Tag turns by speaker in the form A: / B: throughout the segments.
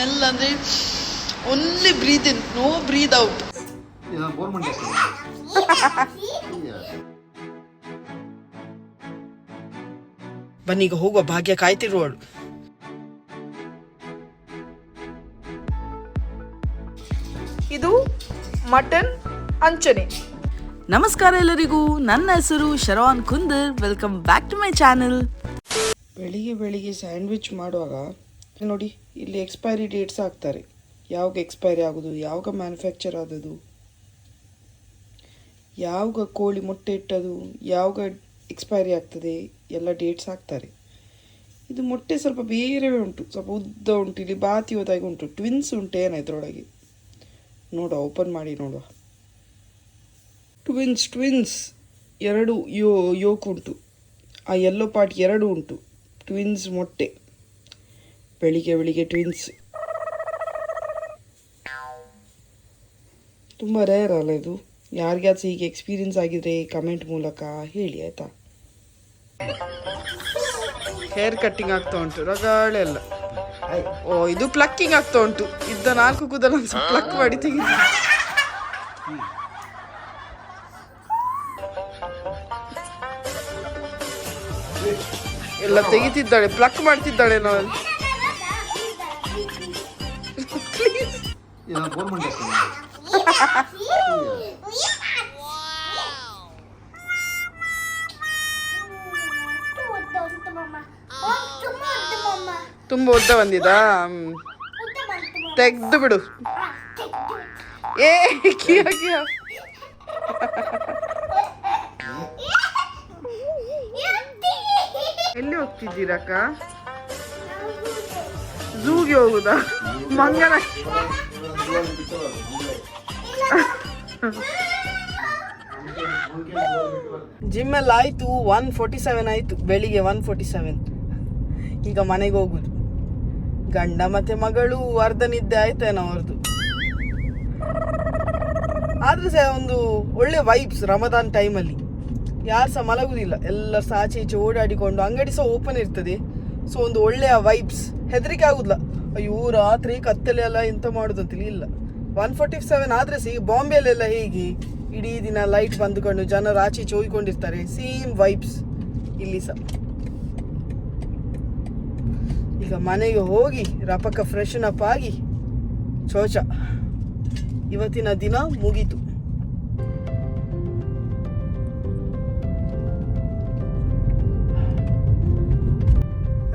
A: Smell ಅಂದ್ರೆ only breathe in no breathe out ಬನ್ನೀಗ ಹೋಗುವ ಭಾಗ್ಯ ಕಾಯ್ತಿರುವಳು
B: ಇದು ಮಟನ್ ಅಂಚನೆ.
C: ನಮಸ್ಕಾರ ಎಲ್ಲರಿಗೂ. ನನ್ನ ಹೆಸರು Sharavan Kunder. Welcome back to my channel
A: ಬೆಳಿಗ್ಗೆ ಬೆಳಿಗ್ಗೆ ಸ್ಯಾಂಡ್ವಿಚ್ ಮಾಡುವಾಗ ನೋಡಿ, ಇಲ್ಲಿ ಎಕ್ಸ್ಪೈರಿ ಡೇಟ್ಸ್ ಹಾಕ್ತಾರೆ. ಯಾವಾಗ ಎಕ್ಸ್ಪೈರಿ ಆಗೋದು, ಯಾವಾಗ ಮ್ಯಾನುಫ್ಯಾಕ್ಚರ್ ಆದದು ಯಾವಾಗ ಕೋಳಿ ಮೊಟ್ಟೆ ಇಟ್ಟದು ಯಾವಾಗ ಎಕ್ಸ್ಪೈರಿ ಆಗ್ತದೆ, ಎಲ್ಲ ಡೇಟ್ಸ್ ಹಾಕ್ತಾರೆ. ಇದು ಮೊಟ್ಟೆ ಸ್ವಲ್ಪ ಬೇರೆ ಉಂಟು, ಸ್ವಲ್ಪ ಉದ್ದ ಉಂಟು, ಇಲ್ಲಿ ಬಾತಿ ಹೋದಾಗಿ ಉಂಟು ಟ್ವಿನ್ಸ್ ಉಂಟು ಏನ ಇದರೊಳಗೆ. ನೋಡುವ ಓಪನ್ ಮಾಡಿ ನೋಡುವ. ಟ್ವಿನ್ಸ್ ಟ್ವಿನ್ಸ್ ಎರಡು ಯೋ, ಯೋಕ್ ಉಂಟು. ಆ ಎಲ್ಲೋ ಪಾರ್ಟ್ ಎರಡು ಉಂಟು ಟ್ವಿನ್ಸ್ ಮೊಟ್ಟೆ. ಬೆಳಿಗ್ಗೆ ಬೆಳಿಗ್ಗೆ ಟ್ವಿನ್ಸ್ ತುಂಬ ರೇರ್ ಅಲ್ಲ ಇದು. ಯಾರಿಗಾದ್ರೂ ಹೀಗೆ ಎಕ್ಸ್ಪೀರಿಯನ್ಸ್ ಆಗಿದ್ರೆ ಕಮೆಂಟ್ ಮೂಲಕ ಹೇಳಿ ಆಯ್ತಾ? ಹೇರ್ ಕಟ್ಟಿಂಗ್ ಆಗ್ತಾ ಉಂಟು ರಗಾಳೆಲ್ಲ ಓ ಇದು ಪ್ಲಕ್ಕಿಂಗ್ ಆಗ್ತಾ ಉಂಟು. ಇದ್ದ ನಾಲ್ಕು ಕೂದಲ ಪ್ಲಕ್ ಮಾಡಿ ತೆಗೆದು ಎಲ್ಲ ತೆಗಿತಿದ್ದಾಳೆ ಪ್ಲಕ್ ಮಾಡ್ತಿದ್ದಾಳೆ ನಾವು
D: ಗೌರ್ಮೆಂಟ್
A: ತುಂಬ ಉದ್ದ ಬಂದಿದಾ? ತೆಗ್ದು ಬಿಡು. ಏ ಕಿಯೋ ಕಿಯೋ. ಎಲ್ಲಿ ಹೋಗ್ತಿದ್ದೀರಕ್ಕ? ಝೂಗೆ ಹೋಗುದಾ ಮಂಗನ ಜಿಮ್ ಎಲ್ಲ ಆಯ್ತು ಒನ್ ಫೋರ್ಟಿ ಸೆವೆನ್ ಆಯ್ತು. ಬೆಳಿಗ್ಗೆ ಒನ್ ಫೋರ್ಟಿ ಸೆವೆನ್ ಈಗ ಮನೆಗೆ ಹೋಗುದು. ಗಂಡ ಮತ್ತೆ ಮಗಳು, ಅರ್ಧ ನಿದ್ದೆ ಆಯ್ತೇನೋ ಅವ್ರದ್ದು ಆದ್ರೆ ಒಂದು ಒಳ್ಳೆ ವೈಬ್ಸ್ ರಮದಾನ್ ಟೈಮಲ್ಲಿ ಯಾರು ಸಹ ಮಲಗುದಿಲ್ಲ. ಎಲ್ಲ ಸಹ ಆಚೆ ಈಚೆ ಓಡಾಡಿಕೊಂಡು, ಅಂಗಡಿ ಸಹ ಓಪನ್ ಇರ್ತದೆ. ಸೊ ಒಂದು ಒಳ್ಳೆಯ ವೈಬ್ಸ್ ಹೆದರಿಕೆ ಆಗುದಿಲ್ಲ. ಅಯ್ಯೋ, ರಾತ್ರಿ ಕತ್ತಲೆ ಎಲ್ಲ ಎಂತ ಮಾಡುದು ಅಂತ ಇಲ್ಲ ಒನ್ ಫೋರ್ಟಿ ಸೆವೆನ್ ಆದ್ರೆ ಸಿ ಬಾಂಬೆಲೆಲ್ಲ ಹೇಗೆ? ಇಡೀ ದಿನ ಲೈಟ್ ಬಂದುಕೊಂಡು ಜನರು ಆಚೆ ಚೋಯ್ಕೊಂಡಿರ್ತಾರೆ ಸೇಮ್ ವೈಬ್ಸ್ ಇಲ್ಲಿ ಸಹ ಈಗ ಮನೆಗೆ ಹೋಗಿ, ರಪಕ್ಕ ಫ್ರೆಶನ್ ಅಪ್ ಆಗಿ ಚೋಚ ಇವತ್ತಿನ ದಿನ ಮುಗೀತು.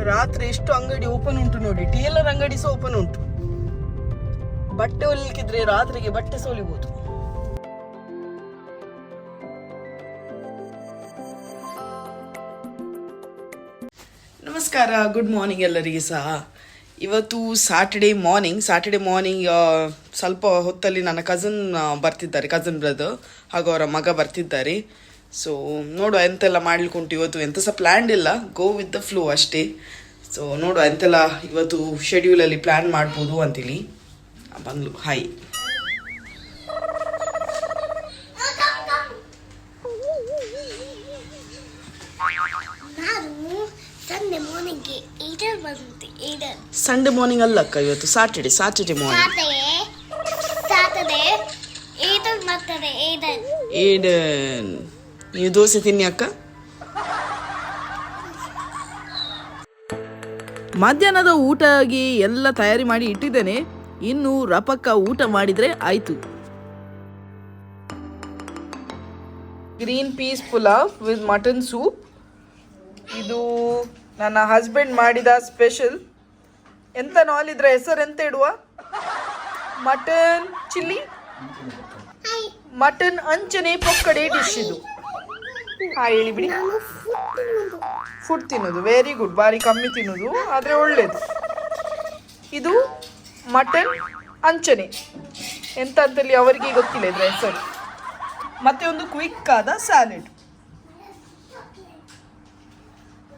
A: ರಾತ್ರಿ ಎಷ್ಟು ಅಂಗಡಿ ಓಪನ್ ಉಂಟು ನೋಡಿ, ಟೇಲರ್ ಅಂಗಡಿ ಸಹ ಓಪನ್ ಉಂಟು. ಬಟ್ಟೆ ಹೊಲಿಕ್ಕಿದ್ರೆ ರಾತ್ರಿಗೆ ಬಟ್ಟೆ ಸೋಲಿಬಹುದು ನಮಸ್ಕಾರ ಗುಡ್ ಮಾರ್ನಿಂಗ್ ಎಲ್ಲರಿಗೆ ಸಹ. ಇವತ್ತು ಸ್ಯಾಟರ್ಡೆ ಮಾರ್ನಿಂಗ್ ಸ್ಯಾಟರ್ಡೆ ಮಾರ್ನಿಂಗ್ ಸ್ವಲ್ಪ ಹೊತ್ತಲ್ಲಿ ನನ್ನ ಕಝನ್ ಬರ್ತಿದ್ದಾರೆ ಕಝನ್ ಬ್ರದರ್ ಹಾಗೂ ಅವರ ಮಗ ಬರ್ತಿದ್ದಾರೆ. ಸೊ ನೋಡುವ ಎಂತೆಲ್ಲ ಮಾಡ್ಲಿಕ್ಕುಂಟು ಇವತ್ತು. ಎಂತ ಸಹ ಪ್ಲ್ಯಾನ್ ಇಲ್ಲ. ಗೋ ವಿತ್ ದ ಫ್ಲೋ ಅಷ್ಟೇ. ಸೊ ನೋಡುವ ಎಂತೆಲ್ಲ ಇವತ್ತು ಶೆಡ್ಯೂಲಲ್ಲಿ ಪ್ಲ್ಯಾನ್ ಮಾಡ್ಬೋದು ಅಂತೇಳಿ ಬಂದ್ಲು. ಹಾಯ್
E: ಸಂಡೆ
A: ಮಾರ್ನಿಂಗ್ ಅಲ್ಲ ಅಕ್ಕ ಇವತ್ತು? ಸಾಟರ್ಡೆ ಸಾಟರ್ಡೆ ಮಾರ್ನಿಂಗ್
E: ಸಾಟರ್ಡೆ ಈಡರ್
A: ಏಡನ್ ನೀವು ದೋಸೆ ತಿನ್ನಿ ಅಕ್ಕ.
C: ಮಧ್ಯಾಹ್ನದ ಆಗಿ ಎಲ್ಲ ತಯಾರಿ ಮಾಡಿ ಇಟ್ಟಿದ್ದೇನೆ. ಇನ್ನು ರಪಕ್ಕ ಊಟ ಮಾಡಿದ್ರೆ ಆಯ್ತು.
B: Green peas pulao with mutton soup ಇದು ನನ್ನ ಹಸ್ಬೆಂಡ್ ಮಾಡಿದ ಸ್ಪೆಷಲ್ ಎಂತ ನಾಲಿದ್ರ ಹೆಸರು ಎಂತ ಇಡುವ? ಮಟನ್ ಚಿಲ್ಲಿ ಮಟನ್ ಅಂಚನೆ ಪೊಕ್ಕಡೆ ಡಿಶ್ ಇದು. ಹಾ ಹೇಳಿ ಬಿಡಿ. ಫುಡ್ ತಿನ್ನೋದು. ವೆರಿ ಗುಡ್ ಬಾರಿ ಕಮ್ಮಿ ತಿನ್ನೋದು ಆದರೆ ಒಳ್ಳೇದು. ಇದು ಮಟನ್ ಅಂಚನೆ. ಎಂತ ಅಂತಲ್ಲಿ ಅವರಿಗೆ ಗೊತ್ತಿಲ್ಲ ಇದ್ರೆ ಸರಿ. ಮತ್ತೆ ಒಂದು ಕ್ವಿಕ್ ಆದ ಸ್ಯಾಲೆಡ್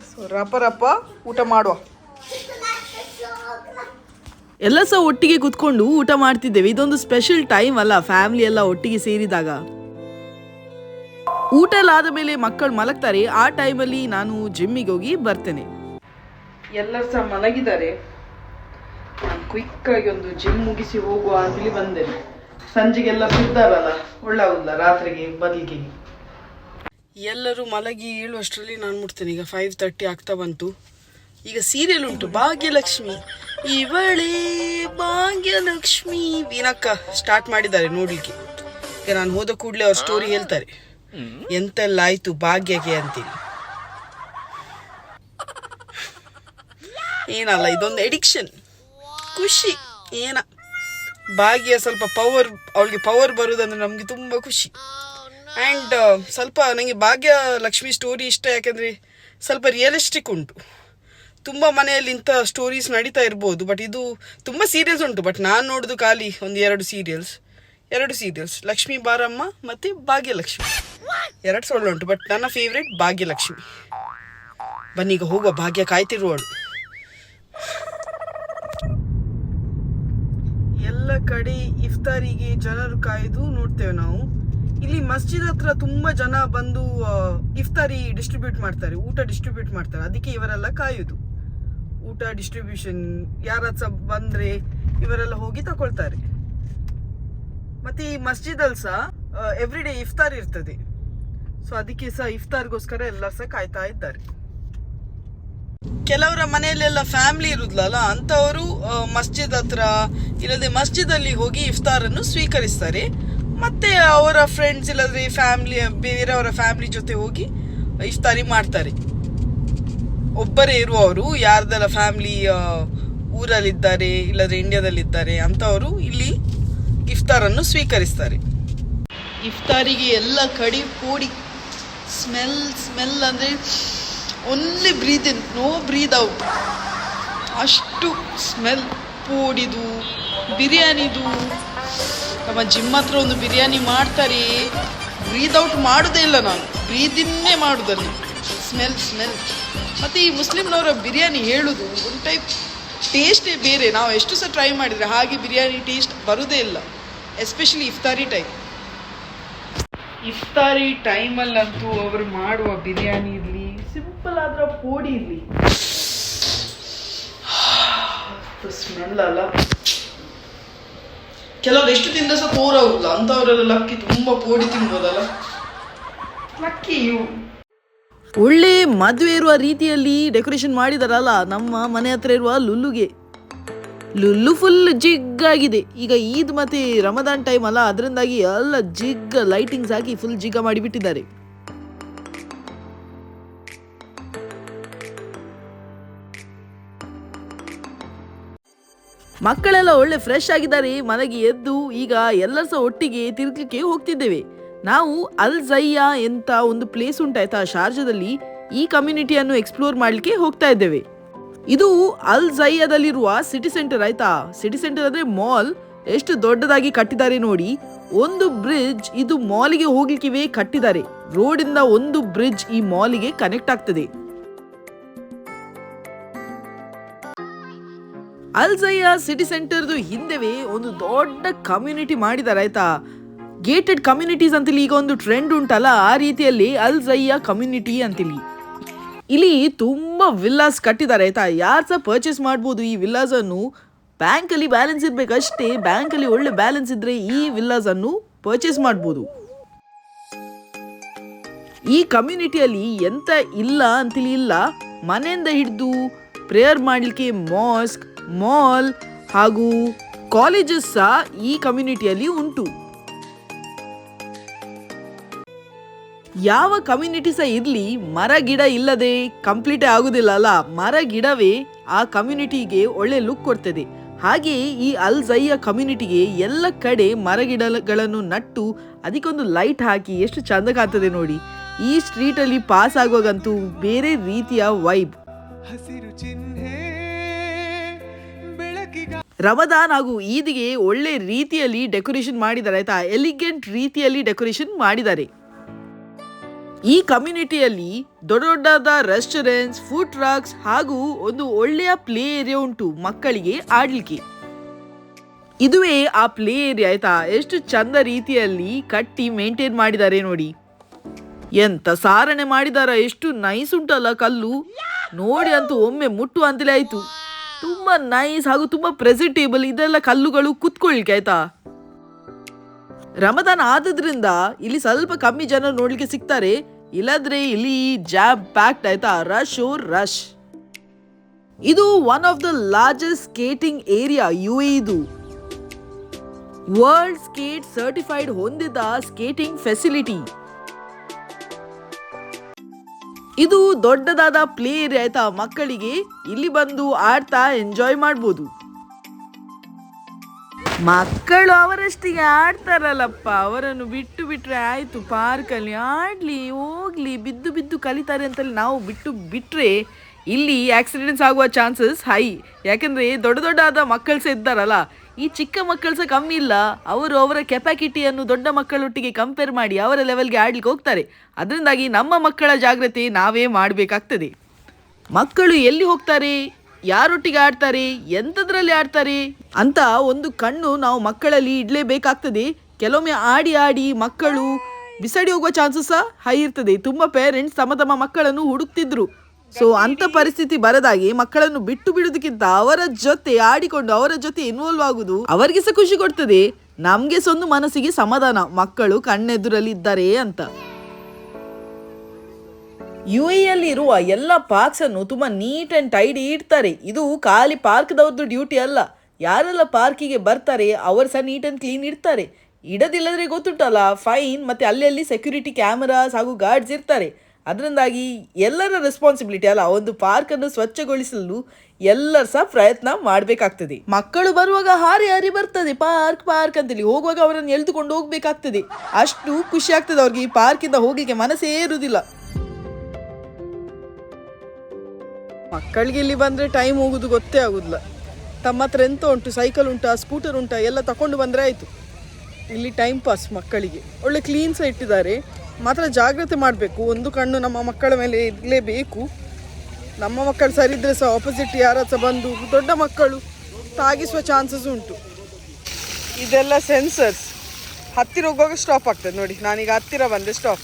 B: ಸೊ ರಪ ರಪ ಊಟ ಮಾಡುವ.
C: ಎಲ್ಲ ಸಹ ಒಟ್ಟಿಗೆ ಕುತ್ಕೊಂಡು ಊಟ ಮಾಡ್ತಿದ್ದೇವೆ. ಇದೊಂದು ಸ್ಪೆಷಲ್ ಟೈಮ್ ಅಲ್ಲ ಫ್ಯಾಮಿಲಿ ಎಲ್ಲ ಒಟ್ಟಿಗೆ ಸೇರಿದಾಗ. ಊಟ ಎಲ್ಲ ಆದ ಮೇಲೆ ಮಕ್ಕಳು ಮಲಗ್ತಾರೆ. ಆ ಟೈಮಲ್ಲಿ ನಾನು ಜಿಮ್ಮಿಗೆ ಹೋಗಿ ಬರ್ತೇನೆ.
A: ಎಲ್ಲರೂ ಸಹ ಮಲಗಿದ್ದಾರೆ. ಕ್ವಿಕ್ ಆಗಿ ಒಂದು ಜಿಮ್ ಮುಗಿಸಿ ಹೋಗುವ ಅಂತೇಳಿ ಬಂದೆ ಸಂಜೆಗೆಲ್ಲ ಸುದ್ದಾರಲ್ಲ, ಒಳ್ಳಾಗುದಿಲ್ಲ ರಾತ್ರಿಗೆ, ಬದಲಿಗೆ. ಎಲ್ಲರೂ ಮಲಗಿ ಏಳುವಷ್ಟರಲ್ಲಿ ನಾನು ಮುಟ್ತೇನೆ. ಈಗ ಫೈವ್ ತರ್ಟಿ ಆಗ್ತಾ ಬಂತು. ಈಗ ಸೀರಿಯಲ್ ಉಂಟು, ಭಾಗ್ಯಲಕ್ಷ್ಮಿ. ಇವಳೇ ಭಾಗ್ಯಲಕ್ಷ್ಮಿ. ವೀನಕ್ಕ ಸ್ಟಾರ್ಟ್ ಮಾಡಿದ್ದಾರೆ ನೋಡ್ಲಿಕ್ಕೆ. ಈಗ ನಾನು ಹೋದ ಕೂಡಲೇ ಅವ್ರ ಸ್ಟೋರಿ ಹೇಳ್ತಾರೆ. ಎಂತೆಲ್ಲ ಆಯ್ತು ಭಾಗ್ಯಗೆ ಅಂತೀನಿ ಏನಲ್ಲ, ಇದೊಂದು ಎಡಿಕ್ಷನ್ ಖುಷಿ. ಏನ? ಭಾಗ್ಯ ಸ್ವಲ್ಪ ಪವರ್ ಅವಳಿಗೆ ಪವರ್ ಬರುವುದಂದ್ರೆ ನಮಗೆ ತುಂಬ ಖುಷಿ. ಆ್ಯಂಡ್ ಸ್ವಲ್ಪ ನನಗೆ ಭಾಗ್ಯ ಲಕ್ಷ್ಮಿ ಸ್ಟೋರಿ ಇಷ್ಟ, ಯಾಕೆಂದರೆ ಸ್ವಲ್ಪ ರಿಯಲಿಸ್ಟಿಕ್ ಉಂಟು. ತುಂಬ ಮನೆಯಲ್ಲಿ ಇಂಥ ಸ್ಟೋರೀಸ್ ನಡೀತಾ ಇರ್ಬೋದು ಬಟ್ ಇದು ತುಂಬ ಸೀರಿಯಲ್ಸ್ ಉಂಟು. ಬಟ್ ನಾನು ನೋಡೋದು ಖಾಲಿ ಒಂದು ಎರಡು ಸೀರಿಯಲ್ಸ್ ಎರಡು ಸೀರಿಯಲ್ಸ್ ಲಕ್ಷ್ಮೀ ಬಾರಮ್ಮ ಮತ್ತು ಭಾಗ್ಯಲಕ್ಷ್ಮಿ. ಎರಡು ಸೊಳ್ಳೆ ಉಂಟು ಬಟ್ ನನ್ನ ಫೇವ್ರೇಟ್ ಭಾಗ್ಯಲಕ್ಷ್ಮಿ. ಬನ್ನೀಗ ಹೋಗುವ ಭಾಗ್ಯ ಕಾಯ್ತಿರುವಳು ಎಲ್ಲ ಕಡೆ ಇಫ್ತಾರಿಗೆ ಜನರು ಕಾಯ್ದು ನೋಡ್ತೇವೆ ನಾವು. ಇಲ್ಲಿ ಮಸ್ಜಿದ್ ಹತ್ರ ತುಂಬಾ ಜನ ಬಂದು ಇಫ್ತಾರಿ ಡಿಸ್ಟ್ರಿಬ್ಯೂಟ್ ಮಾಡ್ತಾರೆ, ಊಟ ಡಿಸ್ಟ್ರಿಬ್ಯೂಟ್ ಮಾಡ್ತಾರೆ. ಅದಕ್ಕೆ ಇವರೆಲ್ಲ ಕಾಯುದು. ಊಟ ಡಿಸ್ಟ್ರಿಬ್ಯೂಷನ್ ಯಾರ ಸಹ ಬಂದ್ರೆ ಇವರೆಲ್ಲ ಹೋಗಿ ತಕೊಳ್ತಾರೆ. ಮತ್ತೆ ಈ ಮಸ್ಜಿದ್ ಅಲ್ಲಿ ಸಹ ಎವ್ರಿ ಡೇ ಇಫ್ತಾರ್ ಇರ್ತದೆ. ಸೊ ಅದಕ್ಕೆ ಸಹ ಇಫ್ತಾರ್ಗೋಸ್ಕರ ಎಲ್ಲ ಸಹ ಕಾಯ್ತಾ ಇದ್ದಾರೆ. ಕೆಲವರ ಮನೆಯಲ್ಲೆಲ್ಲ ಫ್ಯಾಮಿಲಿ ಇರುದಿಲ್ಲ ಅಂತವರು ಮಸ್ಜಿದ್ ಹತ್ರ ಇಲ್ಲದೆ ಮಸ್ಜಿದ್ ಅಲ್ಲಿ ಹೋಗಿ ಇಫ್ತಾರನ್ನು ಸ್ವೀಕರಿಸ್ತಾರೆ. ಮತ್ತೆ ಅವರ ಫ್ರೆಂಡ್ಸ್ ಇಲ್ಲದ್ರೆ ಫ್ಯಾಮಿಲಿ ಬೇರೆಯವರ ಫ್ಯಾಮಿಲಿ ಜೊತೆ ಹೋಗಿ ಇಫ್ತಾರಿ ಮಾಡ್ತಾರೆ. ಒಬ್ಬರೇ ಇರುವವರು, ಯಾರ್ದೆಲ್ಲ ಫ್ಯಾಮಿಲಿ ಊರಲ್ಲಿದ್ದಾರೆ, ಇಲ್ಲದ್ರೆ ಇಂಡಿಯಾದಲ್ಲಿದ್ದಾರೆ ಅಂತವರು ಇಲ್ಲಿ ಇಫ್ತಾರನ್ನು ಸ್ವೀಕರಿಸ್ತಾರೆ. ಇಫ್ತಾರಿಗೆ ಎಲ್ಲ ಕಡೆ ಪೋಡಿ ಸ್ಮೆಲ್ ಸ್ಮೆಲ್ ಅಂದರೆ only breathe in no breathe out ಅಷ್ಟು ಸ್ಮೆಲ್ ಪೋಡಿದು, ಬಿರಿಯಾನಿದು. ನಮ್ಮ ಜಿಮ್ ಹತ್ರ ಒಂದು ಬಿರಿಯಾನಿ ಮಾಡ್ತಾರೆ. ಬ್ರೀದ್ ಔಟ್ ಮಾಡೋದೇ ಇಲ್ಲ ನಾನು. ಬ್ರೀದಿನ್ನೇ ಮಾಡೋದಲ್ಲಿ. ಸ್ಮೆಲ್ ಸ್ಮೆಲ್ ಮತ್ತು ಈ ಮುಸ್ಲಿಮ್ನವರ ಬಿರಿಯಾನಿ ಹೇಳೋದು ಒಂದು ಟೈಪ್ ಟೇಸ್ಟೇ ಬೇರೆ. ನಾವು ಎಷ್ಟು ಸಹ ಟ್ರೈ ಮಾಡಿದರೆ ಹಾಗೆ ಬಿರಿಯಾನಿ ಟೇಸ್ಟ್ ಬರೋದೇ ಇಲ್ಲ. ಎಸ್ಪೆಷಲಿ ಇಫ್ತಾರಿ ಟೈಮ್ ಇಫ್ತಾರಿ ಟೈಮಲ್ಲಂತೂ ಅವರು ಮಾಡುವ ಬಿರಿಯಾನಿ ಇರಲಿ ಸಿಂಪಲ್ ಆದ್ರ ಪೋಡಿ ಇರಲಿ. ಸ್ಮೆಲ್ ಅಲ್ಲ. ಕೆಲವರು ಎಷ್ಟು ತಿಂದ ಸಹ ತೋರಾಗುಲ್ಲ ಅಂತವರೆಲ್ಲ ಲಕ್ಕಿ ತುಂಬಾ ಪೋಡಿ ತಿನ್ಬೋದಲ್ಲ. ಲಕ್ಕಿ
C: ಒಳ್ಳೆ ಮದುವೆ ಇರುವ ರೀತಿಯಲ್ಲಿ ಡೆಕೋರೇಷನ್ ಮಾಡಿದಾರಲ್ಲ ನಮ್ಮ ಮನೆ ಹತ್ರ ಇರುವ ಲುಲ್ಲುಗೆ. ಲುಲ್ಲು ಫುಲ್ ಜಿಗ್ ಆಗಿದೆ. ಈಗ ಈದ್ ಮತ್ತೆ ರಮದಾನ್ ಟೈಮ್ ಅಲ್ಲ, ಅದರಿಂದಾಗಿ ಎಲ್ಲ ಜಿಗ್ ಲೈಟಿಂಗ್ಸ್ ಹಾಕಿ ಫುಲ್ ಜಿಗ್ಗ ಮಾಡಿಬಿಟ್ಟಿದ್ದಾರೆ. ಮಕ್ಕಳೆಲ್ಲ ಒಳ್ಳೆ ಫ್ರೆಶ್ ಆಗಿದ್ದಾರೆ, ಮನೆಗೆ ಎದ್ದು ಈಗ ಎಲ್ಲ ಸಹ ಒಟ್ಟಿಗೆ ತಿರುಗ್ಲಿಕ್ಕೆ ಹೋಗ್ತಿದ್ದೇವೆ. ನಾವು ಅಲ್ ಝಯ್ಯಾ ಎಂತ ಒಂದು ಪ್ಲೇಸ್ ಉಂಟಾಯ್ತಾ ಶಾರ್ಜಾದಲ್ಲಿ ಈ ಕಮ್ಯುನಿಟಿಯನ್ನು ಎಕ್ಸ್ಪ್ಲೋರ್ ಮಾಡಲಿಕ್ಕೆ ಹೋಗ್ತಾ ಇದ್ದೇವೆ. ಇದು ಅಲ್ ಝಯ್ಯಾದಲ್ಲಿರುವ ಸಿಟಿ ಸೆಂಟರ್ ಆಯ್ತಾ? ಸಿಟಿ ಸೆಂಟರ್ ಅಂದ್ರೆ ಮಾಲ್ ಎಷ್ಟು ದೊಡ್ಡದಾಗಿ ಕಟ್ಟಿದ್ದಾರೆ ನೋಡಿ. ಒಂದು ಬ್ರಿಡ್ಜ್ ಇದು ಮಾಲಿಗೆ ಹೋಗ್ಲಿಕ್ಕೆ ಕಟ್ಟಿದ್ದಾರೆ. ಇಂದ ಒಂದು ಬ್ರಿಡ್ಜ್ ಈ ಮಾಲಿಗೆ ಕನೆಕ್ಟ್ ಆಗ್ತದೆ. ಅಲ್ ಅಲ್ಜಯ್ಯ ಸಿಟಿ ಸೆಂಟರ್ದು ಹಿಂದೆವೇ ಒಂದು ದೊಡ್ಡ ಕಮ್ಯುನಿಟಿ ಮಾಡಿದ್ದಾರೆ ಆಯ್ತಾ? ಗೇಟೆಡ್ ಕಮ್ಯುನಿಟೀಸ್ ಅಂತೇಳಿ ಈಗ ಒಂದು ಟ್ರೆಂಡ್ ಉಂಟಲ್ಲ? ಆ ರೀತಿಯಲ್ಲಿ ಅಲ್ ಅಲ್ಜಯ್ಯ ಕಮ್ಯುನಿಟಿ ಅಂತೇಳಿ ಇಲ್ಲಿ ತುಂಬ ವಿಲ್ಲಾಸ್ ಕಟ್ಟಿದ್ದಾರೆ, ಆಯ್ತಾ? ಯಾರು ಸಹ ಪರ್ಚೇಸ್ ಮಾಡ್ಬೋದು ಈ ವಿಲ್ಲಾಸ್ ಅನ್ನು? ಬ್ಯಾಂಕ್ ಅಲ್ಲಿ ಬ್ಯಾಲೆನ್ಸ್ ಇರಬೇಕಷ್ಟೇ. ಬ್ಯಾಂಕ್ ಅಲ್ಲಿ ಒಳ್ಳೆ ಬ್ಯಾಲೆನ್ಸ್ ಇದ್ರೆ ಈ ವಿಲ್ಲಾಸ್ ಅನ್ನು ಪರ್ಚೇಸ್ ಮಾಡ್ಬೋದು. ಈ ಕಮ್ಯುನಿಟಿಯಲ್ಲಿ ಎಂತ ಇಲ್ಲ ಅಂತೇಳಿ ಇಲ್ಲ. ಮನೆಯಿಂದ ಹಿಡಿದು ಪ್ರೇಯರ್ ಮಾಡಲಿಕ್ಕೆ ಮಾಸ್ಕ್ ಮಾಲ್ ಹಾಗೂ ಕಾಲೇಜಸ್ ಸಹ ಈ ಕಮ್ಯುನಿಟಿಯಲ್ಲಿ ಉಂಟು. ಯಾವ ಕಮ್ಯುನಿಟಿ ಸಹ ಇರಲಿ ಮರ ಗಿಡ ಇಲ್ಲದೆ ಕಂಪ್ಲೀಟೇ ಆಗುದಿಲ್ಲ ಅಲ್ಲ? ಮರ ಗಿಡವೇ ಆ ಕಮ್ಯುನಿಟಿಗೆ ಒಳ್ಳೆ ಲುಕ್ ಕೊಡ್ತದೆ. ಹಾಗೆಯೇ ಈ ಅಲ್ ಝಯ್ಯ ಕಮ್ಯುನಿಟಿಗೆ ಎಲ್ಲ ಕಡೆ ಮರಗಿಡಗಳನ್ನು ನಟ್ಟು ಅದಕ್ಕೊಂದು ಲೈಟ್ ಹಾಕಿ ಎಷ್ಟು ಚಂದ ಕಾಣ್ತದೆ ನೋಡಿ. ಈ ಸ್ಟ್ರೀಟಲ್ಲಿ ಪಾಸ್ ಆಗುವಾಗಂತೂ ಬೇರೆ ರೀತಿಯ ವೈಬ್
D: ಹಸಿರು ಚಿಹ್ನೆ
C: ರಮದಾನ್ ಹಾಗೂ ಈದ್ಗೆ ಒಳ್ಳೆ ರೀತಿಯಲ್ಲಿ ಡೆಕೋರೇಷನ್ ಮಾಡಿದ್ದಾರೆ ಆಯ್ತಾ? ಎಲಿಗೆಂಟ್ ರೀತಿಯಲ್ಲಿ ಡೆಕೋರೇಷನ್ ಮಾಡಿದ್ದಾರೆ. ಈ ಕಮ್ಯುನಿಟಿಯಲ್ಲಿ ದೊಡ್ಡ ದೊಡ್ಡದಾದ ರೆಸ್ಟೋರೆಂಟ್ಸ್ ಫುಡ್ ಟ್ರಕ್ಸ್ ಹಾಗೂ ಒಂದು ಒಳ್ಳೆಯ ಪ್ಲೇ ಏರಿಯಾ ಉಂಟು ಮಕ್ಕಳಿಗೆ ಆಡ್ಲಿಕ್ಕೆ. ಇದುವೇ ಆ ಪ್ಲೇ ಏರಿಯಾ ಆಯ್ತಾ? ಎಷ್ಟು ಚಂದ ರೀತಿಯಲ್ಲಿ ಕಟ್ಟಿ ಮೇಂಟೈನ್ ಮಾಡಿದ್ದಾರೆ ನೋಡಿ. ಎಂತ ಸಾರಣೆ ಮಾಡಿದಾರ, ಎಷ್ಟು ನೈಸ್ ಉಂಟಲ್ಲ ಕಲ್ಲು. ನೋಡಿ ಅಂತೂ ಒಮ್ಮೆ ಮುಟ್ಟು ಅಂತಲೇ ಆಯ್ತು.
A: ತುಂಬಾ ನೈಸ್ ಹಾಗೂ ತುಂಬಾ ಪ್ರೆಸೆಂಟೇಬಲ್ ಇದೆಲ್ಲ ಕಲ್ಲುಗಳು ಕುತ್ಕೊಳ್ಳಿಕ್ಕೆ ಆಯ್ತಾ? ರಮದಾನ್ ಆದದ್ರಿಂದ ಇಲ್ಲಿ ಸ್ವಲ್ಪ ಕಮ್ಮಿ ಜನ ನೋಡ್ಲಿಕ್ಕೆ ಸಿಗ್ತಾರೆ. ಇಲ್ಲದ್ರೆ ಇಲ್ಲಿ ಜಾಬ್ ಪ್ಯಾಕ್ಟ್ ಆಯ್ತಾ? ರಶ್ ರಶ್ ಇದು one of the largest skating area you ಇದು ವರ್ಲ್ಡ್ ಸ್ಕೇಟ್ ಸರ್ಟಿಫೈಡ್ ಹೊಂದಿದ ಸ್ಕೇಟಿಂಗ್ ಫೆಸಿಲಿಟಿ ಇದು ದೊಡ್ಡದಾದ ಪ್ಲೇ ಏರಿಯಾ ಆಯ್ತಾ ಮಕ್ಕಳಿಗೆ? ಇಲ್ಲಿ ಬಂದು ಆಡ್ತಾ ಎಂಜಾಯ್ ಮಾಡ್ಬೋದು. ಮಕ್ಕಳು ಅವರಷ್ಟಿಗೆ ಆಡ್ತಾರಲ್ಲಪ್ಪ, ಅವರನ್ನು ಬಿಟ್ಟು ಬಿಟ್ರೆ ಆಯಿತು ಪಾರ್ಕಲ್ಲಿ ಆಡಲಿ, ಹೋಗ್ಲಿ, ಬಿದ್ದು ಬಿದ್ದು ಕಲಿತಾರೆ ಅಂತಲ್ಲಿ ನಾವು ಬಿಟ್ಟು ಬಿಟ್ರೆ ಇಲ್ಲಿ ಆಕ್ಸಿಡೆಂಟ್ಸ್ ಆಗುವ ಚಾನ್ಸಸ್ ಹೈ ಯಾಕಂದ್ರೆ ದೊಡ್ಡ ದೊಡ್ಡಾದ ಮಕ್ಕಳು ಸಹ ಇದ್ದಾರಲ್ಲ, ಈ ಚಿಕ್ಕ ಮಕ್ಕಳು ಸಹ ಕಮ್ಮಿ ಇಲ್ಲ. ಅವರು ಅವರ ಕೆಪಾಸಿಟಿಯನ್ನು ದೊಡ್ಡ ಮಕ್ಕಳೊಟ್ಟಿಗೆ ಕಂಪೇರ್ ಮಾಡಿ ಅವರ ಲೆವೆಲ್ಗೆ ಆಡ್ಲಿಕ್ಕೆ ಹೋಗ್ತಾರೆ. ಅದರಿಂದಾಗಿ ನಮ್ಮ ಮಕ್ಕಳ ಜಾಗ್ರತೆ ನಾವೇ ಮಾಡಬೇಕಾಗ್ತದೆ. ಮಕ್ಕಳು ಎಲ್ಲಿ ಹೋಗ್ತಾರೆ? ಯಾರೊಟ್ಟಿಗೆ ಆಡ್ತಾರೆ? ಎಂಥದ್ರಲ್ಲಿ ಆಡ್ತಾರೆ? ಅಂತ ಒಂದು ಕಣ್ಣು ನಾವು ಮಕ್ಕಳಲ್ಲಿ ಇಡಲೇಬೇಕಾಗ್ತದೆ. ಕೆಲವೊಮ್ಮೆ ಆಡಿ ಆಡಿ ಮಕ್ಕಳು ಬಿಸಾಡಿ ಹೋಗುವ ಚಾನ್ಸಸ್ ಸಹ ಹೈ ಇರ್ತದೆ. ತುಂಬ ಪೇರೆಂಟ್ಸ್ ತಮ್ಮ ತಮ್ಮ ಮಕ್ಕಳನ್ನು ಹುಡುಕ್ತಿದ್ರು. ಸೊ ಅಂತ ಪರಿಸ್ಥಿತಿ ಬರದಾಗಿ ಮಕ್ಕಳನ್ನು ಬಿಟ್ಟು ಬಿಡುವುದಕ್ಕಿಂತ ಅವರ ಜೊತೆ ಆಡಿಕೊಂಡು ಅವರ ಜೊತೆ ಇನ್ವಾಲ್ವ್ ಆಗುದು ಅವರಿಗೆ ಸಹ ಖುಷಿ ಕೊಡ್ತದೆ. ನಮ್ಗೆ ಸಹ ಒಂದು ಮನಸ್ಸಿಗೆ ಸಮಾಧಾನ. ಮಕ್ಕಳು ಕಣ್ಣೆದುರಲ್ಲಿ ಇದ್ದಾರೆ ಅಂತ. ಯು ಎಲ್ಲಿ ಇರುವ ಎಲ್ಲ ಪಾರ್ಕ್ಸ್ ಅನ್ನು ತುಂಬಾ ನೀಟ್ ಅಂಡ್ ಟೈಡಿ ಇಡ್ತಾರೆ. ಇದು ಖಾಲಿ ಪಾರ್ಕ್ದವ್ರದ್ದು ಡ್ಯೂಟಿ ಅಲ್ಲ. ಯಾರೆಲ್ಲ ಪಾರ್ಕಿಗೆ ಬರ್ತಾರೆ, ಅವರು ಸಹ ನೀಟ್ ಅಂಡ್ ಕ್ಲೀನ್ ಇಡ್ತಾರೆ. ಇಡದಿಲ್ಲದ್ರೆ ಗೊತ್ತುಂಟಲ್ಲ? ಫೈನ್ ಮತ್ತೆ ಅಲ್ಲಿ ಅಲ್ಲಿ ಸೆಕ್ಯೂರಿಟಿ ಕ್ಯಾಮರಾಸ್ ಹಾಗೂ ಗಾರ್ಡ್ಸ್ ಇರ್ತಾರೆ. ಅದರಿಂದಾಗಿ ಎಲ್ಲರ ರೆಸ್ಪಾನ್ಸಿಬಿಲಿಟಿ ಅಲ್ಲ ಒಂದು ಪಾರ್ಕ್ ಅನ್ನು ಸ್ವಚ್ಛಗೊಳಿಸಲು ಎಲ್ಲರೂ ಸಹ ಪ್ರಯತ್ನ ಮಾಡಬೇಕಾಗ್ತದೆ. ಮಕ್ಕಳು ಬರುವಾಗ ಹಾರಿ ಹಾರಿ ಬರ್ತದೆ ಪಾರ್ಕ್ ಪಾರ್ಕ್ ಅಂತೇಳಿ. ಹೋಗುವಾಗ ಅವರನ್ನು ಎಳೆದುಕೊಂಡು ಹೋಗ್ಬೇಕಾಗ್ತದೆ. ಅಷ್ಟು ಖುಷಿ ಆಗ್ತದೆ ಅವ್ರಿಗೆ ಈ ಪಾರ್ಕಿಂದ ಹೋಗಲಿಕ್ಕೆ ಮನಸ್ಸೇ ಇರುವುದಿಲ್ಲ
E: ಮಕ್ಕಳಿಗೆ ಇಲ್ಲಿ ಬಂದರೆ ಟೈಮ್ ಹೋಗೋದು ಗೊತ್ತೇ ಆಗೋದಿಲ್ಲ. ತಮ್ಮ ಹತ್ರ ಎಂತ ಉಂಟು? ಸೈಕಲ್ ಉಂಟಾ? ಸ್ಕೂಟರ್ ಉಂಟಾ? ಎಲ್ಲ ತಗೊಂಡು ಬಂದರೆ ಆಯಿತು. ಇಲ್ಲಿ ಟೈಮ್ ಪಾಸ್ ಮಕ್ಕಳಿಗೆ. ಒಳ್ಳೆ ಕ್ಲೀನ್ ಸಹ ಇಟ್ಟಿದ್ದಾರೆ ಮಾತ್ರ ಜಾಗ್ರತೆ ಮಾಡಬೇಕು. ಒಂದು ಕಣ್ಣು ನಮ್ಮ ಮಕ್ಕಳ ಮೇಲೆ ಇರಲೇಬೇಕು. ನಮ್ಮ ಮಕ್ಕಳು ಸರಿ ಸಹ ಆಪೋಸಿಟ್ ಯಾರ ಬಂದು ದೊಡ್ಡ ಮಕ್ಕಳು ತಾಗಿಸುವ ಚಾನ್ಸಸ್ ಉಂಟು. ಇದೆಲ್ಲ ಸೆನ್ಸರ್ಸ್ ಹತ್ತಿರ ಹೋಗುವಾಗ ಸ್ಟಾಪ್ ಆಗ್ತದೆ ನೋಡಿ. ನಾನೀಗ ಹತ್ತಿರ ಬಂದೆ ಸ್ಟಾಪ್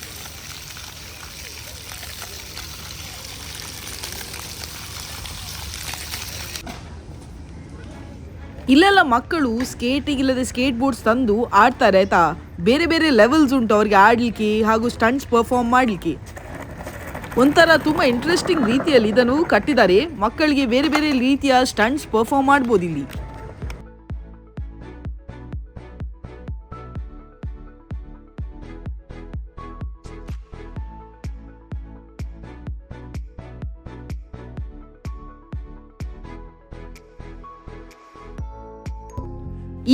A: ಇಲ್ಲೆಲ್ಲ ಮಕ್ಕಳು ಸ್ಕೇಟಿಂಗ್ ಇಲ್ಲದೆ ಸ್ಕೇಟ್ ಬೋರ್ಡ್ಸ್ ತಂದು ಆಡ್ತಾರೆ ಆಯ್ತಾ? ಬೇರೆ ಬೇರೆ ಲೆವೆಲ್ಸ್ ಉಂಟು ಅವ್ರಿಗೆ ಆಡಲಿಕ್ಕೆ ಹಾಗೂ ಸ್ಟಂಟ್ಸ್ ಪರ್ಫಾರ್ಮ್ ಮಾಡಲಿಕ್ಕೆ. ಒಂಥರ ತುಂಬ ಇಂಟ್ರೆಸ್ಟಿಂಗ್ ರೀತಿಯಲ್ಲಿ ಇದನ್ನು ಕಟ್ಟಿದ್ದಾರೆ. ಮಕ್ಕಳಿಗೆ ಬೇರೆ ಬೇರೆ ರೀತಿಯ ಸ್ಟಂಟ್ಸ್ ಪರ್ಫಾರ್ಮ್ ಮಾಡ್ಬೋದು ಇಲ್ಲಿ.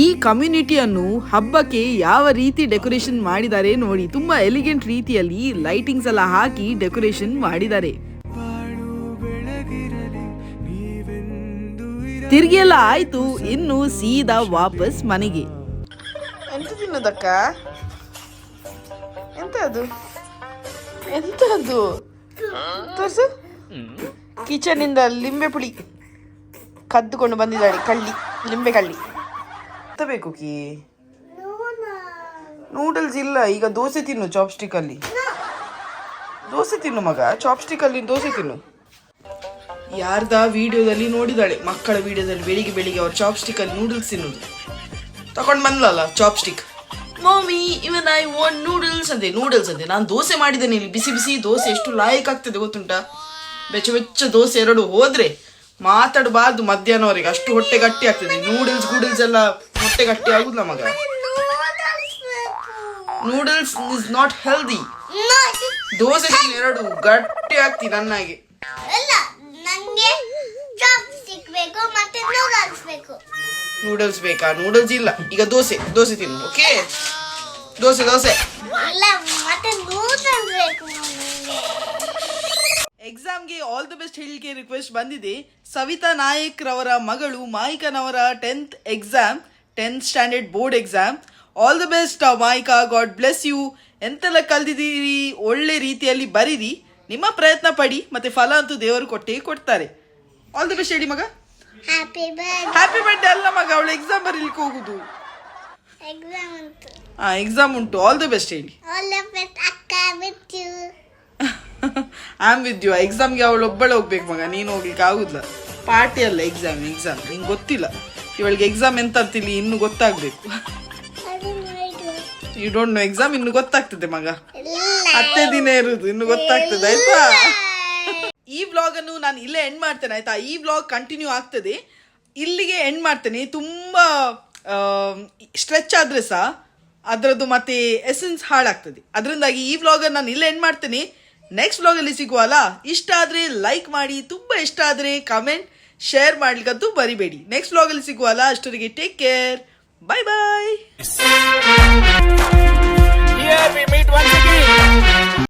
A: ಈ ಕಮ್ಯುನಿಟಿಯನ್ನು ಹಬ್ಬಕ್ಕೆ ಯಾವ ರೀತಿ ಡೆಕೋರೇಷನ್ ಮಾಡಿದ್ದಾರೆ ನೋಡಿ. ತುಂಬಾ ಎಲಿಗೆಂಟ್ ರೀತಿಯಲ್ಲಿ ಲೈಟಿಂಗ್ಸ್ ಎಲ್ಲ ಹಾಕಿ ಡೆಕೋರೇಷನ್ ಮಾಡಿದ್ದಾರೆ. ತಿರ್ಗಿ ಎಲ್ಲ ಆಯ್ತು, ಇನ್ನು ಸೀದಾ ವಾಪಸ್ ಮನೆಗೆ.
E: ಎಂತ ತಿನ್ನೋದಕ್ಕ? ಎಂತ ಅದು ಎಂತ ಅದು ತೋರ್ಸು ಇಂದ ಲಿಂಬೆ ಪುಳಿ ಕದ್ದುಕೊಂಡು ಬಂದಿದ್ದಾಳೆ ಕಳ್ಳಿ, ಲಿಂಬೆ ಕಳ್ಳಿ. ಬೇಕು ಕಿ ನೂಡಲ್ಸ್ ಇಲ್ಲ ಈಗ ದೋಸೆ ತಿನ್ನು ಚಾಪ್ಸ್ಟಿಕ್ ಅಲ್ಲಿ ದೋಸೆ ತಿನ್ನು ಮಗ ಚಾಪ್ಸ್ಟಿಕ್ ಅಲ್ಲಿ ದೋಸೆ ತಿನ್ನು. ಯಾರ್ದ ವಿಡಿಯೋದಲ್ಲಿ ನೋಡಿದಾಳೆ ಮಕ್ಕಳ ವಿಡಿಯೋದಲ್ಲಿ ಬೆಳಿಗ್ಗೆ ಬೆಳಿಗ್ಗೆ ಅವ್ರು ಚಾಪ್ಸ್ಟಿಕ್ ಅಲ್ಲಿ ನೂಡಲ್ಸ್ ತಿನ್ನೋದು. ತಗೊಂಡ್ ಬಂದ್ಲಲ್ಲ chopstick mummy even I want noodles ಅಂತೆ ನೂಡಲ್ಸ್ ಅಂತೆ ನಾನು ದೋಸೆ ಮಾಡಿದ್ದೇನೆ ಇಲ್ಲಿ ಬಿಸಿ ಬಿಸಿ ದೋಸೆ ಎಷ್ಟು ಲಾಯಕ್ ಆಗ್ತದೆ ಗೊತ್ತುಂಟಾ? ಬೆಚ್ಚ ಬೆಚ್ಚ ದೋಸೆ ಎರಡು ಹೋದ್ರೆ ಮಾತಾಡಬಾರ್ದು ಮಧ್ಯಾಹ್ನವರೆಗೆ ಅಷ್ಟು ಹೊಟ್ಟೆ ಗಟ್ಟಿ ಆಗ್ತದೆ. ನೂಡಲ್ಸ್ ಗೂಡಲ್ಸ್ ಎಲ್ಲ ಹೊಟ್ಟೆ ಗಟ್ಟಿ ಆಗುದಿಲ್ಲ ಮಗ noodles is not healthy dosa ತಿನ್ನು ಎರಡು ಗಟ್ಟಿ ಆಗ್ತಿ ನನ್ನಾಗೆ
D: ನೂಡಲ್ಸ್ ಬೇಕು.
E: ನೂಡಲ್ಸ್ ಇಲ್ಲ. ಈಗ ದೋಸೆ ದೋಸೆ ತಿನ್ನು ಓಕೆ ದೋಸೆ ದೋಸೆ. ಎಕ್ಸಾಮ್ಗೆ ಆಲ್ ದ ಬೆಸ್ಟ್ ಹೇಳಿಕೆ ರಿಕ್ವೆಸ್ಟ್ ಬಂದಿದೆ. ಸವಿತಾ ನಾಯಕ್ ರವರ ಮಗಳು ಮಾಯಿಕನವರ tenth exam tenth standard board exam all the best Mayika God bless you ಎಂತೆಲ್ಲ ಕಲ್ತಿದ್ದೀರಿ ಒಳ್ಳೆ ರೀತಿಯಲ್ಲಿ ಬರೀರಿ. ನಿಮ್ಮ ಪ್ರಯತ್ನ ಪಡಿ ಮತ್ತೆ ಫಲ ಅಂತೂ ದೇವರು ಕೊಟ್ಟೇ ಕೊಡ್ತಾರೆ. ಆಲ್ ದ ಬೆಸ್ಟ್ ಹೇಳಿ ಮಗ.
D: ಹ್ಯಾಪಿ
E: ಹ್ಯಾಪಿ ಬರ್ಡೇ ಅಲ್ಲ ಮಗ ಅವಳು ಎಕ್ಸಾಮ್ ಬರೀಲಿಕ್ಕೆ ಹೋಗುದು.
D: ಎಕ್ಸಾಮ್
E: ಹಾಂ ಎಕ್ಸಾಮ್ ಉಂಟು. ಆಲ್ ದ ಬೆಸ್ಟ್ ಹೇಳಿ.
D: ಆಲ್ ದಿ ಬೆಸ್ಟ್ ಅಕ್ಕ with you
E: am with you ಎಕ್ಸಾಮ್ಗೆ ಅವಳು ಒಬ್ಬಳೆ ಹೋಗ್ಬೇಕು ಮಗ. ನೀನು ಹೋಗ್ಲಿಕ್ಕೆ ಆಗುದಿಲ್ಲ.
A: ಪಾರ್ಟಿ ಅಲ್ಲ ಎಕ್ಸಾಮ್ ಎಕ್ಸಾಮ್ ನಿಂಗೆ ಗೊತ್ತಿಲ್ಲ. ಇವಳಿಗೆ ಎಕ್ಸಾಮ್ ಎಂತ ಅಂತಿಲ್ಲಿ ಇನ್ನು ಗೊತ್ತಾಗ್ಬೇಕು. ಯು ಡೋಂಟ್ ನೋ ಎಕ್ಸಾಮ್ ಇನ್ನು ಗೊತ್ತಾಗ್ತದೆ ಮಗ. ಹತ್ತೇ ದಿನ ಇರುದು ಇನ್ನು ಗೊತ್ತಾಗ್ತದೆ ಆಯ್ತಾ? ಈ ವ್ಲಾಗ್ ಅನ್ನು ನಾನು ಇಲ್ಲೇ ಎಂಡ್ ಮಾಡ್ತೇನೆ ಆಯ್ತಾ? ಈ ವ್ಲಾಗ್ ಕಂಟಿನ್ಯೂ ಆಗ್ತದೆ. ಇಲ್ಲಿಗೆ ಎಂಡ್ ಮಾಡ್ತೇನೆ. ತುಂಬಾ ಸ್ಟ್ರೆಚ್ ಆದ್ರೆ ಸಹ ಅದರದ್ದು ಮತ್ತೆ ಎಸೆನ್ಸ್ ಹಾಳಾಗ್ತದೆ. ಅದರಿಂದಾಗಿ ಈ ವ್ಲಾಗ್ ನಾನು ಇಲ್ಲೇ ಎಂಡ್ ಮಾಡ್ತೇನೆ. ನೆಕ್ಸ್ಟ್ ವ್ಲಾಗಲ್ಲಿ ಸಿಗುವಲ್ಲ? ಇಷ್ಟ ಆದರೆ ಲೈಕ್ ಮಾಡಿ ತುಂಬ ಇಷ್ಟ ಆದರೆ ಕಮೆಂಟ್ ಶೇರ್ ಮಾಡ್ಲಿಕ್ಕಂತೂ ಬರಿಬೇಡಿ. ನೆಕ್ಸ್ಟ್ ವ್ಲಾಗಲ್ಲಿ ಸಿಗುವಲ್ಲ ಅಷ್ಟರಿಗೆ ಟೇಕ್ ಕೇರ್ ಬಾಯ್ ಬಾಯ್